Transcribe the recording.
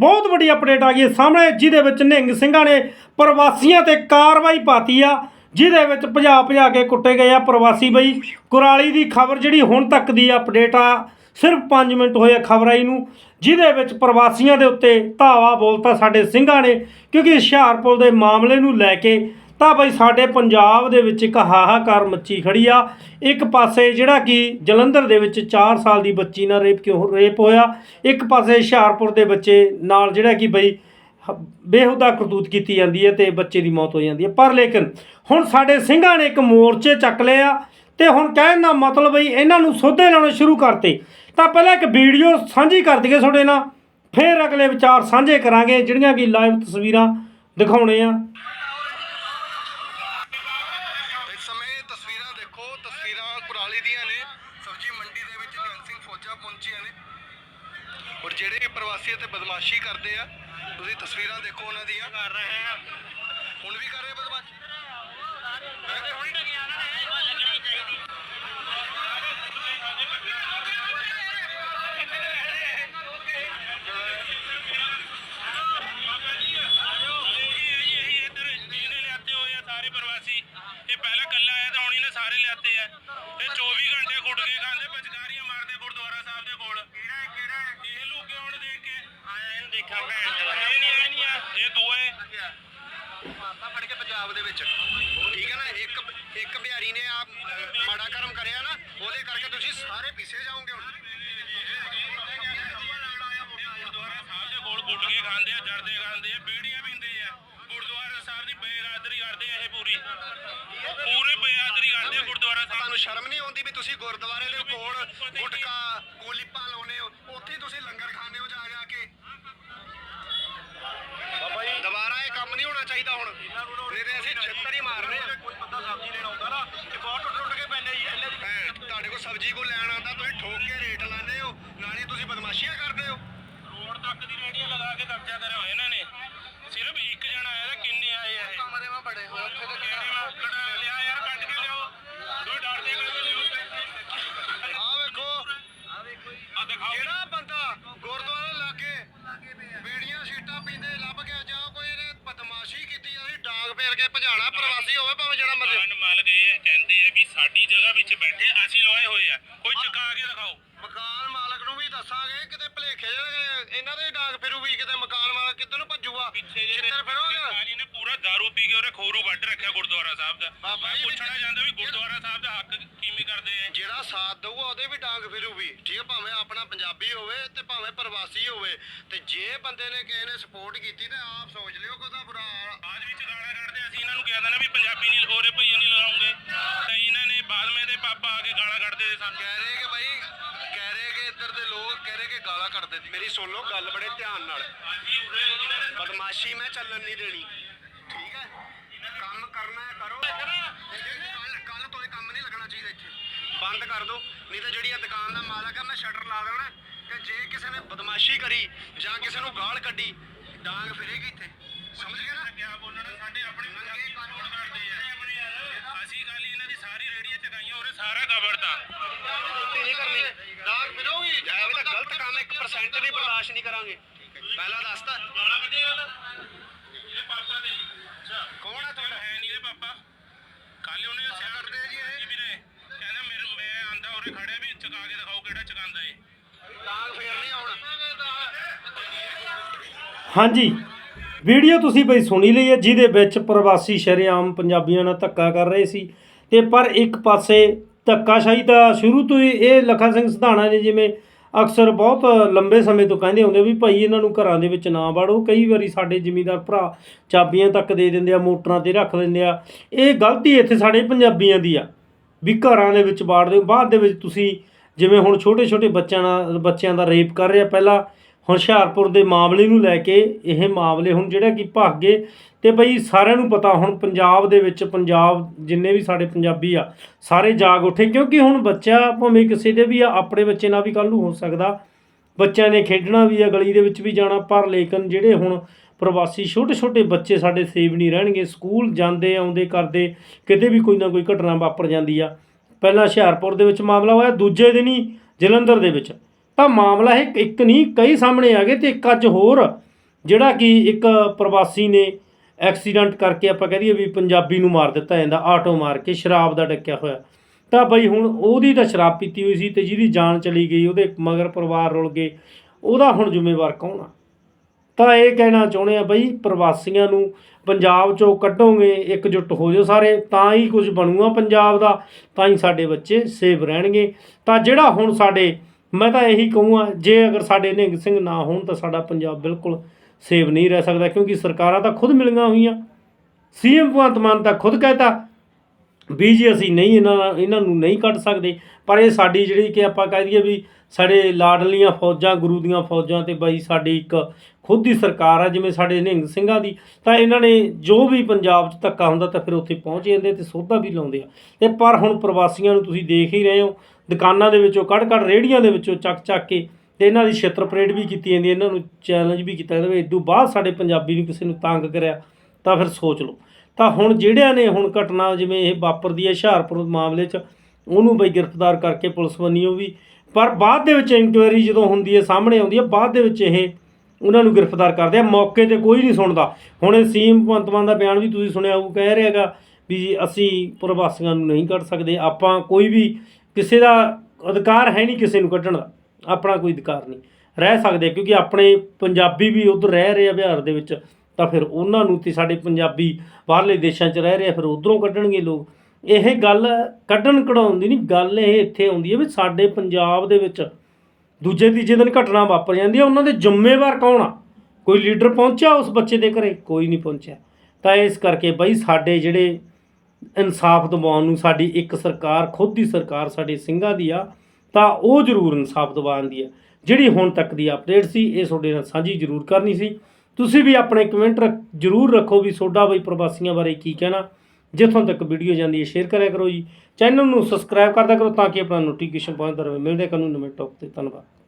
ਬਹੁਤ ਵੱਡੀ ਅਪਡੇਟ ਆ ਗਈ ਹੈ ਸਾਹਮਣੇ, ਜਿਹਦੇ ਵਿੱਚ ਨਿਹੰਗ ਸਿੰਘਾਂ ਨੇ ਪ੍ਰਵਾਸੀਆਂ ਤੇ ਕਾਰਵਾਈ ਪਾਤੀ ਆ, ਜਿਹਦੇ ਵਿੱਚ ਭਜਾ ਭਜਾ ਕੇ ਕੁੱਟੇ ਗਏ ਆ ਪ੍ਰਵਾਸੀ ਬਈ। ਕੁਰਾਲੀ ਦੀ ਖਬਰ ਜਿਹੜੀ ਹੁਣ ਤੱਕ ਦੀ ਅਪਡੇਟ ਆ, ਸਿਰਫ 5 ਮਿੰਟ ਹੋਏ ਖਬਰ ਆਈ ਨੂੰ, ਜਿਹਦੇ ਵਿੱਚ ਪ੍ਰਵਾਸੀਆਂ ਦੇ ਉੱਤੇ ਧਾਵਾ ਬੋਲਤਾ ਸਾਡੇ ਸਿੰਘਾਂ ਨੇ, ਕਿਉਂਕਿ ਹੁਸ਼ਿਆਰਪੁਰ ਦੇ ਮਾਮਲੇ ਨੂੰ ਲੈ ਕੇ ਤਾਂ ਬਈ ਸਾਡੇ ਪੰਜਾਬ ਦੇ ਵਿੱਚ ਇੱਕ ਹਾਹਾਕਾਰ ਮੱਚੀ ਖੜੀ ਆ। ਇੱਕ ਪਾਸੇ ਜਿਹੜਾ ਕਿ ਜਲੰਧਰ ਦੇ ਵਿੱਚ 4 ਸਾਲ ਦੀ ਬੱਚੀ ਨਾਲ ਰੇਪ ਕਿਉਂ, ਰੇਪ ਹੋਇਆ। ਇੱਕ ਪਾਸੇ ਹੁਸ਼ਿਆਰਪੁਰ ਦੇ ਬੱਚੇ ਨਾਲ ਜਿਹੜਾ ਕਿ ਬਈ ਹ- ਬੇਹੁਦਾ ਕਰਤੂਤ ਕੀਤੀ ਜਾਂਦੀ ਹੈ ਤੇ ਬੱਚੇ ਦੀ ਮੌਤ ਹੋ ਜਾਂਦੀ ਹੈ। ਪਰ ਲੇਕਿਨ ਹੁਣ ਸਾਡੇ ਸਿੰਘਾਂ ਨੇ ਇੱਕ ਮੋਰਚੇ ਚੱਕ ਲਏ ਆ ਤੇ ਹੁਣ ਕਹਿਣ ਦਾ ਮਤਲਬ ਬਈ ਇਹਨਾਂ ਨੂੰ ਸੋਧੇ ਲਾਉਣੇ ਸ਼ੁਰੂ ਕਰਤੇ। ਤਾਂ ਪਹਿਲਾਂ ਇੱਕ ਵੀਡੀਓ ਸਾਂਝੀ ਕਰ ਦਈਏ ਤੁਹਾਡੇ ਨਾਲ। ਫਿਰ ਅਗਲੇ ਵਿਚਾਰ ਸਾਂਝੇ ਕਰਾਂਗੇ, ਜਿਹੜੀਆਂ ਕਿ ਲਾਈਵ ਤਸਵੀਰਾਂ ਦਿਖਾਉਣੇ ਆ। ਦੀਆਂ ਨੇ ਸਬਜ਼ੀ ਮੰਡੀ ਦੇ ਵਿੱਚ ਨਿਹੰਗ ਸਿੰਘ ਫੌਜਾਂ ਪਹੁੰਚੀਆਂ ਨੇ। ਔਰ ਜਿਹੜੇ ਪ੍ਰਵਾਸੀ ਇੱਥੇ ਬਦਮਾਸ਼ੀ ਕਰਦੇ ਆ ਤੁਸੀਂ ਤਸਵੀਰਾਂ ਦੇਖੋ ਉਹਨਾਂ ਦੀਆਂ। ਕਰ ਰਹੇ ਆ। ਹੁਣ ਵੀ ਕਰ ਰਹੇ ਬਦਮਾਸ਼ੀ? ਹੁਣ ਇਹ ਪਹਿਲਾਂ ਕੱਲਾ ਆਇਆ ਤਾਂ ਹੁਣ ਇਹਨੇ ਸਾਰੇ ਲਿਆਤੇ ਆ। ਇਹ 24 ਘੰਟੇ ਕੁੱਟ ਕੇ ਖਾਂਦੇ ਪਚਕਾਰੀਆਂ ਮਾਰਦੇ ਗੁਰਦੁਆਰਾ ਸਾਹਿਬ ਦੇ ਕੋਲ। ਕਿਹੜਾ ਕਿਹੜਾ ਇਹ ਲੁਕੇ ਹੁਣ ਦੇਖ ਕੇ? ਆਇਆ ਇਹਨੂੰ ਦੇਖਾਂ ਭੈਣ ਚੋਦ। ਇਹ ਨਹੀਂ ਇਹ ਨਹੀਂ ਆ ਇਹ ਦੂਏ ਮਾਤਾ ਫੜ ਕੇ ਪੰਜਾਬ ਦੇ ਵਿੱਚ। ਠੀਕ ਹੈ ਨਾ ਇੱਕ ਇੱਕ ਬਿਹਾਰੀ ਨੇ ਆ ਮਾੜਾ ਕਰਮ ਕਰਿਆ ਨਾ ਉਹਦੇ ਕਰਕੇ ਤੁਸੀਂ ਸਾਰੇ ਪਿੱਛੇ ਜਾਓਗੇ ਹੁਣ। ਗੁਰਦੁਆਰਾ ਸਾਹਿਬ ਦੇ ਕੋਲ ਕੁੱਟ ਕੇ ਖਾਂਦੇ ਆ ਜਰਦੇ ਖਾਂਦੇ ਆ ਬੀੜੀਆਂ ਪੀਂਦੇ ਆ ਗੁਰਦੁਆਰਾ ਸਾਹਿਬ ਦੀ ਬੇਰਾਦਰੀ ਕਰਦੇ ਆ ਇਹ ਪੂਰੀ ਪੂਰੇ ਬੇਰਾਦਰੀ ਕਰਦੇ ਆ ਗੁਰਦੁਆਰਾ ਸਾਹਿਬ ਤੁਹਾਨੂੰ ਸ਼ਰਮ ਨਹੀਂ ਆਉਂਦੀ ਵੀ ਤੁਸੀਂ ਗੁਰਦੁਆਰੇ ਦੇ ਕੋਲ ਗੁਟਕਾ ਕੂਲੀਪਾ ਲਾਉਨੇ ਹੋ? ਉੱਥੇ ਤੁਸੀਂ ਲੰਗਰ ਖਾਣੇ ਹੋ ਜਾ ਜਾ ਕੇ। ਬਾਬਾ ਜੀ। ਦੁਬਾਰਾ ਇਹ ਕੰਮ ਨਹੀਂ ਹੋਣਾ ਚਾਹੀਦਾ ਹੁਣ। ਨਹੀਂ ਤੇ ਅਸੀਂ ਛਿੱਤਰ ਹੀ ਮਾਰਨੇ ਆ ਕੋਈ ਬੰਦਾ ਸਬਜ਼ੀ ਲੈਣ ਆਉਂਦਾ ਨਾ ਇਹ ਬਹੁਤ ਟੁੱਟ ਟੁੱਟ ਕੇ ਪੈਂਦੇ ਜੀ ਇਹਨਾਂ ਦੀ ਤੁਹਾਡੇ ਕੋਲ ਸਬਜ਼ੀ ਕੋ ਲੈਣ ਆਉਂਦਾ ਤੁਸੀਂ ਠੋਕ ਕੇ ਰੇਟ ਲਾਉਂਦੇ ਹੋ ਨਾਲੇ ਤੁਸੀਂ ਬਦਮਾਸ਼ੀਆਂ ਕਰਦੇ ਹੋ। ਰੋਡ ਤੱਕ ਦੀ ਰੇੜੀਆਂ ਲਗਾ ਕੇ ਕਬਜ਼ਾ ਕਰਿਆ ਹੋਇਆ ਇਹਨਾਂ ਡਾਂਗ ਫੇਰ ਕੇ ਭਜਾਣਾ ਪ੍ਰਵਾਸੀ ਹੋਵੇ ਭਾਵੇਂ ਜਿਹੜਾ ਮਰਜ਼ੀ। ਮਕਾਨ ਮਾਲਕ ਇਹ ਕਹਿੰਦੇ ਆ ਵੀ ਸਾਡੀ ਜਗ੍ਹਾ ਵਿੱਚ ਬੈਠੇ ਅਸੀਂ ਲਵਾਏ ਹੋਏ ਆ। ਕੋਈ ਚੁਕਾ ਕੇ ਦਿਖਾਓ। ਮਕਾਨ ਮਾਲਕ ਨੂੰ ਵੀ ਦੱਸਾਂਗੇ ਕਿਤੇ ਭਲੇਖੇ ਜਿਹੜੇ ਇਹਨਾਂ ਦੇ ਡਾਂਗ ਫਿਰੂ ਵੀ ਕਿਤੇ ਮਕਾਨ ਮਾਲਕ ਕਿੱਧਰ ਨੂੰ ਭੱਜੂਗਾ? ਪਿੱਛੇ ਜੇ ਛਿੱਤਰ ਫਿਰੋਗੇ? दारू ਪੀ ਕੇ ਉਹਨੇ ਖੋਰੂ ਵੱਢ ਰੱਖਿਆ ਗੁਰਦੁਆਰਾ ਸਾਹਿਬ ਦਾ ਬਾਬਾ ਮੈਂ ਜੀ ਪੁੱਛਣਾ ਚਾਹੁੰਦਾ ਵੀ ਗੁਰਦੁਆਰਾ ਸਾਹਿਬ ਦਾ ਹੱਕ ਕਿਵੇਂ ਕਰਦੇ ਆ ਜਿਹੜਾ ਸਾਥ ਦਊਗਾ ਉਹਦੇ ਵੀ ਡਾਂਗ ਫਿਰੂ ਵੀ ਠੀਕ ਹੈ ਭਾਵੇਂ ਆਪਣਾ ਪੰਜਾਬੀ ਹੋਵੇ ਤੇ ਭਾਵੇਂ ਪ੍ਰਵਾਸੀ ਹੋਵੇ ਤੇ ਜੇ ਬੰਦੇ ਨੇ ਕਿਸੇ ਨੇ ਸਪੋਰਟ ਕੀਤੀ ਤੇ ਆਪ ਸੋਚ ਲਿਓ ਕਿ ਉਹਦਾ ਬੁਰਾ ਬਾਅਦ ਵਿੱਚ ਗਾਲਾਂ ਕੱਢਦੇ ਅਸੀਂ ਇਹਨਾਂ ਨੂੰ ਕਿਹਾ ਨਾ ਵੀ ਪੰਜਾਬੀ ਨਹੀਂ ਹੋਰੇ ਭਈਆ ਨਹੀਂ ਲਗਾਉਂਗੇ ਤਾਂ ਇਹਨਾਂ ਨੇ ਬਾਅਦ ਮੇ ਦੇ ਪਾਪਾ ਆ ਕੇ ਗਾਲਾਂ ਕੱਢਦੇ ਸਾਨੂੰ ਕਹਿ ਰਹੇ ਕਿ ਭਾਈ ਕਹਿ ਰਹੇ ਕਿ ਇੱਧਰ ਦੇ ਲੋਕ ਕਹਿ ਰਹੇ ਕਿ ਗਾਲਾਂ ਕੱਢਦੇ ਮੇਰੀ ਸੁਣ ਲਓ ਗੱਲ ਬੜੇ ਧਿਆਨ ਨਾਲ ਬਦਮਾਸ਼ੀ ਮੈਂ ਚੱਲਣ ਨਹੀਂ ਦੇਣੀ ਠੀਕ ਹੈ ਕੰਮ ਕਰਨਾ ਹੈ ਕਰੋ ਕੱਲ ਕੱਲ ਤੋਂ ਇਹ ਕੰਮ ਨਹੀਂ ਲੱਗਣਾ ਚਾਹੀਦਾ ਇੱਥੇ। ਬੰਦ ਕਰ ਦਿਓ ਨਹੀਂ ਤਾਂ ਜਿਹੜੀ ਇਹ ਦੁਕਾਨ ਦਾ ਮਾਲਕ ਹੈ ਮੈਂ ਸ਼ਟਰ ਲਾ ਦੇਣਾ। ਕਿ ਜੇ ਕਿਸੇ ਨੇ ਬਦਮਾਸ਼ੀ ਕਰੀ ਜਾਂ ਕਿਸੇ ਨੂੰ ਗਾਲ ਕੱਢੀ ਡਾਂਗ ਫਿਰੇਗੀ ਇੱਥੇ। ਸਮਝ ਗਏ ਨਾ? ਕਿਆ ਬੋਲਣਾ? ਸਾਡੇ ਆਪਣੇ ਪੰਜਾਬੀ ਕਾਨੂੰਨ ਕਰਦੇ ਆ। ਅਸੀਂ ਖਾਲੀ ਇਹਨਾਂ ਦੀ ਸਾਰੀ ਰੇੜੀਆਂ ਚਗਾਈਆਂ ਉਹਰੇ ਸਾਰਾ ਤਾਂ। ਗਲਤੀ ਨਹੀਂ ਕਰਨੀ। ਡਾਂਗ ਫਿਰੋਗੀ। ਐਵੇਂ ਤਾਂ ਗਲਤ ਕੰਮ 1% ਵੀ ਬਰਦਾਸ਼ਤ ਨਹੀਂ ਕਰਾਂਗੇ। ਪਹਿਲਾਂ ਦੱਸਤਾ ਗਾਲਾਂ ਕੱਢੀਆਂ ਗੱਲ ਇਹ ਪਾਪਾ ਦੇ ਅੱਛਾ। ਕੌਣ ਹੈ ਤੁਹਾਡਾ? ਹੈ ਨਹੀਂ ਇਹ ਪਾਪਾ। ਕੱਲ ਉਹਨੇ ਸਿਆਣ ਕਰਦੇ? ਹਾਂਜੀ। ਵੀਡੀਓ ਤੁਸੀਂ ਬਈ ਸੁਣੀ ਲਈ ਹੈ, ਜਿਹਦੇ ਵਿੱਚ ਪ੍ਰਵਾਸੀ ਸ਼ਰੇਆਮ ਪੰਜਾਬੀਆਂ ਨਾਲ ਧੱਕਾ ਕਰ ਰਹੇ ਸੀ। ਤੇ ਪਰ ਇੱਕ ਪਾਸੇ ਧੱਕਾਸ਼ਾਹੀ ਤਾਂ ਸ਼ੁਰੂ ਤੋਂ ਹੀ ਇਹ ਲਖਾ ਸਿੰਘ ਸਿਧਾਣਾ ਨੇ ਜਿਵੇਂ ਅਕਸਰ ਬਹੁਤ ਲੰਬੇ ਸਮੇਂ ਤੋਂ ਕਹਿੰਦੇ ਹੁੰਦੇ ਵੀ ਭਾਈ ਇਹਨਾਂ ਨੂੰ ਘਰਾਂ ਦੇ ਵਿੱਚ ਨਾ ਵੜੋ। ਕਈ ਵਾਰੀ ਸਾਡੇ ਜ਼ਿਮੀਂਦਾਰ ਭਰਾ ਚਾਬੀਆਂ ਤੱਕ ਦੇ ਦਿੰਦੇ ਆ, ਮੋਟਰਾਂ ਤੇ ਰੱਖ ਦਿੰਦੇ ਆ। ਇਹ ਗਲਤੀ ਇੱਥੇ ਸਾਡੇ ਪੰਜਾਬੀਆਂ ਦੀ ਆ, ਵੀ ਘਰਾਂ ਦੇ ਵਿੱਚ ਵਾੜਦੇ ਹੋ। ਬਾਅਦ ਦੇ ਵਿੱਚ ਤੁਸੀਂ ਜਿਵੇਂ ਹੁਣ ਛੋਟੇ ਛੋਟੇ ਬੱਚਿਆਂ ਨਾਲ, ਬੱਚਿਆਂ ਦਾ ਰੇਪ ਕਰ ਰਿਹਾ, ਪਹਿਲਾਂ ਹੁਸ਼ਿਆਰਪੁਰ ਦੇ ਮਾਮਲੇ ਨੂੰ ਲੈ ਕੇ ਇਹ ਮਾਮਲੇ ਹੁਣ ਜਿਹੜਾ ਕਿ ਭੱਗ ਗਏ ਤੇ ਬਈ ਸਾਰਿਆਂ ਨੂੰ ਪਤਾ ਹੁਣ ਪੰਜਾਬ ਦੇ ਵਿੱਚ ਪੰਜਾਬ ਜਿੰਨੇ ਵੀ ਸਾਡੇ ਪੰਜਾਬੀ ਆ, ਸਾਰੇ ਜਾਗ ਉੱਠੇ, ਕਿਉਂਕਿ ਹੁਣ ਬੱਚਾ ਭਾਵੇਂ ਕਿਸੇ ਦੇ ਵੀ ਆ, ਆਪਣੇ ਬੱਚੇ ਨਾਲ ਵੀ ਕੱਲ ਨੂੰ ਹੋ ਸਕਦਾ। ਬੱਚਿਆਂ ਨੇ ਖੇਡਣਾ ਵੀ ਆ, ਗਲੀ ਦੇ ਵਿੱਚ ਵੀ ਜਾਣਾ, ਪਰ ਲੇਕਿਨ ਜਿਹੜੇ ਹੁਣ ਪ੍ਰਵਾਸੀ ਛੋਟੇ ਛੋਟੇ ਬੱਚੇ ਸਾਡੇ ਸੇਵ ਨਹੀਂ ਰਹਿਣਗੇ, ਸਕੂਲ ਜਾਂਦੇ, ਆਉਂਦੇ, ਕਰਦੇ, ਕਿਤੇ ਵੀ ਕੋਈ ਨਾ ਕੋਈ ਘਟਨਾ ਵਾਪਰ ਜਾਂਦੀ ਆ। ਪਹਿਲਾਂ ਹੁਸ਼ਿਆਰਪੁਰ ਦੇ ਵਿੱਚ ਮਾਮਲਾ ਹੋਇਆ, ਦੂਜੇ ਦਿਨ ਹੀ ਜਲੰਧਰ ਦੇ ਵਿੱਚ। ਤਾਂ ਮਾਮਲਾ ਇਹ ਇੱਕ ਨਹੀਂ, ਕਈ ਸਾਹਮਣੇ ਆ ਗਏ ਤੇ ਇੱਕ ਅੱਜ ਹੋਰ, ਜਿਹੜਾ ਕਿ ਇੱਕ ਪ੍ਰਵਾਸੀ ਨੇ ਐਕਸੀਡੈਂਟ ਕਰਕੇ ਆਪਾਂ ਕਹਿ ਦਈਏ ਵੀ ਪੰਜਾਬੀ ਨੂੰ ਮਾਰ ਦਿੱਤਾ ਜਾਂਦਾ ਆਟੋ ਮਾਰ ਕੇ ਸ਼ਰਾਬ ਦਾ ਡੱਕਿਆ ਹੋਇਆ। ਤਾਂ ਬਈ ਹੁਣ ਉਹਦੀ ਤਾਂ ਸ਼ਰਾਬ ਪੀਤੀ ਹੋਈ ਸੀ ਤੇ ਜਿਹਦੀ ਜਾਨ ਚਲੀ ਗਈ, ਉਹਦੇ ਮਗਰ ਪਰਿਵਾਰ ਰੁਲ ਗਏ, ਉਹਦਾ ਹੁਣ ਜ਼ਿੰਮੇਵਾਰ ਕੌਣ ਆ? ਤਾਂ ਇਹ ਕਹਿਣਾ ਚਾਹੁੰਦੇ ਆ ਬਈ ਪ੍ਰਵਾਸੀਆਂ ਨੂੰ ਪੰਜਾਬ ਚੋਂ ਕੱਢੋਗੇ, ਇਕਜੁੱਟ ਹੋ ਜਾਓ ਸਾਰੇ, ਤਾਂ ਹੀ ਕੁਝ ਬਣੂਗਾ ਪੰਜਾਬ ਦਾ, ਤਾਂ ਹੀ ਸਾਡੇ ਬੱਚੇ ਸੇਫ ਰਹਿਣਗੇ। ਤਾਂ ਜਿਹੜਾ ਹੁਣ ਸਾਡੇ, ਮੈਂ ਤਾਂ ਇਹੀ ਕਹੂੰਗਾ, ਜੇ ਅਗਰ ਸਾਡੇ ਨਿਹੰਗ ਸਿੰਘ ਨਾ ਹੋਣ ਤਾਂ ਸਾਡਾ ਪੰਜਾਬ ਬਿਲਕੁਲ ਸੇਫ ਨਹੀਂ ਰਹਿ ਸਕਦਾ, ਕਿਉਂਕਿ ਸਰਕਾਰਾਂ ਤਾਂ ਖੁਦ ਮਿਲੀਆਂ ਹੋਈਆਂ। ਸੀਐਮ ਭਗਵੰਤ ਮਾਨ ਤਾਂ ਖੁਦ ਕਹਿਤਾ, ਵੀ ਜੀ ਅਸੀਂ ਨਹੀਂ ਇਹਨਾਂ ਇਹਨਾਂ ਨੂੰ ਨਹੀਂ ਕੱਢ ਸਕਦੇ। ਪਰ ਇਹ ਸਾਡੀ ਜਿਹੜੀ ਕਿ ਆਪਾਂ ਕਹਿ ਦਈਏ ਵੀ ਸਾਡੇ ਲਾਡਲੀਆਂ ਫੌਜਾਂ, ਗੁਰੂ ਦੀਆਂ ਫੌਜਾਂ ਤੇ ਬਾਈ ਸਾਡੀ ਇੱਕ ਖੁਦ ਦੀ ਸਰਕਾਰ ਆ ਜਿਵੇਂ ਸਾਡੇ ਨਿਹੰਗ ਸਿੰਘਾਂ ਦੀ ਤਾਂ ਇਹਨਾਂ ਨੇ ਜੋ ਵੀ ਪੰਜਾਬ 'ਚ ਧੱਕਾ ਹੁੰਦਾ ਤਾਂ ਫਿਰ ਉੱਥੇ ਪਹੁੰਚ ਜਾਂਦੇ ਤੇ ਸੋਧਾ ਵੀ ਲਾਉਂਦੇ ਆ। ਤੇ ਪਰ ਹੁਣ ਪ੍ਰਵਾਸੀਆਂ ਨੂੰ ਤੁਸੀਂ ਦੇਖ ਹੀ ਰਹੇ ਹੋ ਦੁਕਾਨਾਂ ਦੇ ਵਿੱਚੋਂ ਕੱਢ ਕੱਢ ਰੇੜੀਆਂ ਦੇ ਵਿੱਚੋਂ ਚੱਕ ਚੱਕ ਕੇ ਤੇ ਇਹਨਾਂ ਦੀ ਛਿੱਤਰ ਪਰੇਡ ਵੀ ਕੀਤੀ ਜਾਂਦੀ ਹੈ, ਇਹਨਾਂ ਨੂੰ ਚੈਲੰਜ ਵੀ ਕੀਤਾ ਜਾਂਦਾ ਵੀ ਇਦੋਂ ਬਾਅਦ ਸਾਡੇ ਪੰਜਾਬੀ ਨੂੰ ਕਿਸੇ ਨੂੰ ਤੰਗ ਕਰਿਆ ਤਾਂ ਫਿਰ ਸੋਚ ਲਓ। ਤਾਂ ਹੁਣ ਜਿਹੜਿਆਂ ਨੇ ਹੁਣ ਘਟਨਾ ਜਿਵੇਂ ਇਹ ਵਾਪਰਦੀ ਹੈ ਹੁਸ਼ਿਆਰਪੁਰ ਮਾਮਲੇ 'ਚ ਉਹਨੂੰ ਬਈ ਗ੍ਰਿਫਤਾਰ ਕਰਕੇ ਪੁਲਿਸ ਵੱਲੋਂ ਵੀ ਪਰ ਬਾਅਦ ਦੇ ਵਿੱਚ ਇਨਕੁਆਇਰੀ ਜਦੋਂ ਹੁੰਦੀ ਹੈ ਸਾਹਮਣੇ ਆਉਂਦੀ ਹੈ ਬਾਅਦ ਦੇ ਵਿੱਚ ਇਹ ਉਹਨਾਂ ਨੂੰ ਗ੍ਰਿਫਤਾਰ ਕਰਦੇ ਆ, ਮੌਕੇ ਤੇ ਕੋਈ ਨਹੀਂ ਸੁਣਦਾ। ਹੁਣ ਇਹ ਸੀਐਮ ਭਗਵੰਤ ਮਾਨ ਦਾ ਬਿਆਨ ਵੀ ਤੁਸੀਂ ਸੁਣਿਆ ਉਹ ਕਹਿ ਰਿਹਾ ਹੈਗਾ ਵੀ ਅਸੀਂ ਪ੍ਰਵਾਸੀਆਂ ਨੂੰ ਨਹੀਂ ਕੱਢ ਸਕਦੇ, ਆਪਾਂ ਕੋਈ ਵੀ ਕਿਸੇ ਦਾ ਅਧਿਕਾਰ ਹੈ ਨਹੀਂ ਕਿਸੇ ਨੂੰ ਕੱਢਣ ਦਾ, ਆਪਣਾ ਕੋਈ ਅਧਿਕਾਰ ਨਹੀਂ। ਰਹਿ ਸਕਦੇ ਕਿਉਂਕਿ ਆਪਣੇ ਪੰਜਾਬੀ ਵੀ ਉਧਰ ਰਹਿ ਰਹੇ ਆ ਬਿਹਾਰ ਦੇ ਵਿੱਚ, ਤਾਂ ਫਿਰ ਉਹਨਾਂ ਨੂੰ ਤੇ ਸਾਡੇ ਪੰਜਾਬੀ ਬਾਹਰਲੇ ਦੇਸ਼ਾਂ 'ਚ ਰਹਿ ਰਹੇ ਆ, ਫਿਰ ਉਧਰੋਂ ਕੱਢਣਗੇ ਲੋਕ। ਇਹ ਗੱਲ ਕੱਢਣ ਕਢਾਉਣ ਦੀ ਨਹੀਂ, ਗੱਲ ਇਹ ਇੱਥੇ ਆਉਂਦੀ ਹੈ ਵੀ ਸਾਡੇ ਪੰਜਾਬ ਦੇ ਵਿੱਚ ਦੂਜੇ ਤੀਜੇ ਦਿਨ ਘਟਨਾ ਵਾਪਰ ਜਾਂਦੀ ਹੈ ਉਹਨਾਂ ਦੇ ਜ਼ਿੰਮੇਵਾਰ ਕੌਣ ਆ? ਕੋਈ ਲੀਡਰ ਪਹੁੰਚਿਆ ਉਸ ਬੱਚੇ ਦੇ ਘਰੇ? ਕੋਈ ਨਹੀਂ ਪਹੁੰਚਿਆ। ਤਾਂ ਇਸ ਕਰਕੇ ਬਈ ਸਾਡੇ ਜਿਹੜੇ ਇਨਸਾਫ ਦਿਵਾਉਣ ਨੂੰ ਸਾਡੀ ਇੱਕ ਸਰਕਾਰ, ਖੁਦ ਦੀ ਸਰਕਾਰ ਸਾਡੇ ਸਿੰਘਾਂ ਦੀ ਆ, ਤਾਂ ਉਹ ਜ਼ਰੂਰ ਇਨਸਾਫ ਦਿਵਾਉਣ ਦੀ ਆ। ਜਿਹੜੀ ਹੁਣ ਤੱਕ ਦੀ ਅਪਡੇਟ ਸੀ, ਇਹ ਤੁਹਾਡੇ ਨਾਲ ਸਾਂਝੀ ਜ਼ਰੂਰ ਕਰਨੀ ਸੀ। ਤੁਸੀਂ ਵੀ ਆਪਣੇ ਕਮੈਂਟ ਰੱਖ- ਜ਼ਰੂਰ ਰੱਖੋ ਵੀ ਤੁਹਾਡਾ ਬਈ ਪ੍ਰਵਾਸੀਆਂ ਬਾਰੇ ਕੀ ਕਹਿਣਾ। ਜਿੱਥੋਂ ਤੱਕ ਵੀਡੀਓ ਜਾਂਦੀ ਹੈ ਸ਼ੇਅਰ ਕਰਿਆ ਕਰੋ ਜੀ। ਚੈਨਲ ਨੂੰ ਸਬਸਕ੍ਰਾਈਬ ਕਰਦਾ ਕਰੋ ਤਾਂ ਕਿ ਆਪਣਾ ਨੋਟੀਫਿਕੇਸ਼ਨ ਪਹੁੰਚਦਾ ਰਹੇ। ਮਿਲਦੇ ਕਾਨੂੰ ਨਵੇਂ ਟੌਪ ਤੇ। ਧੰਨਵਾਦ।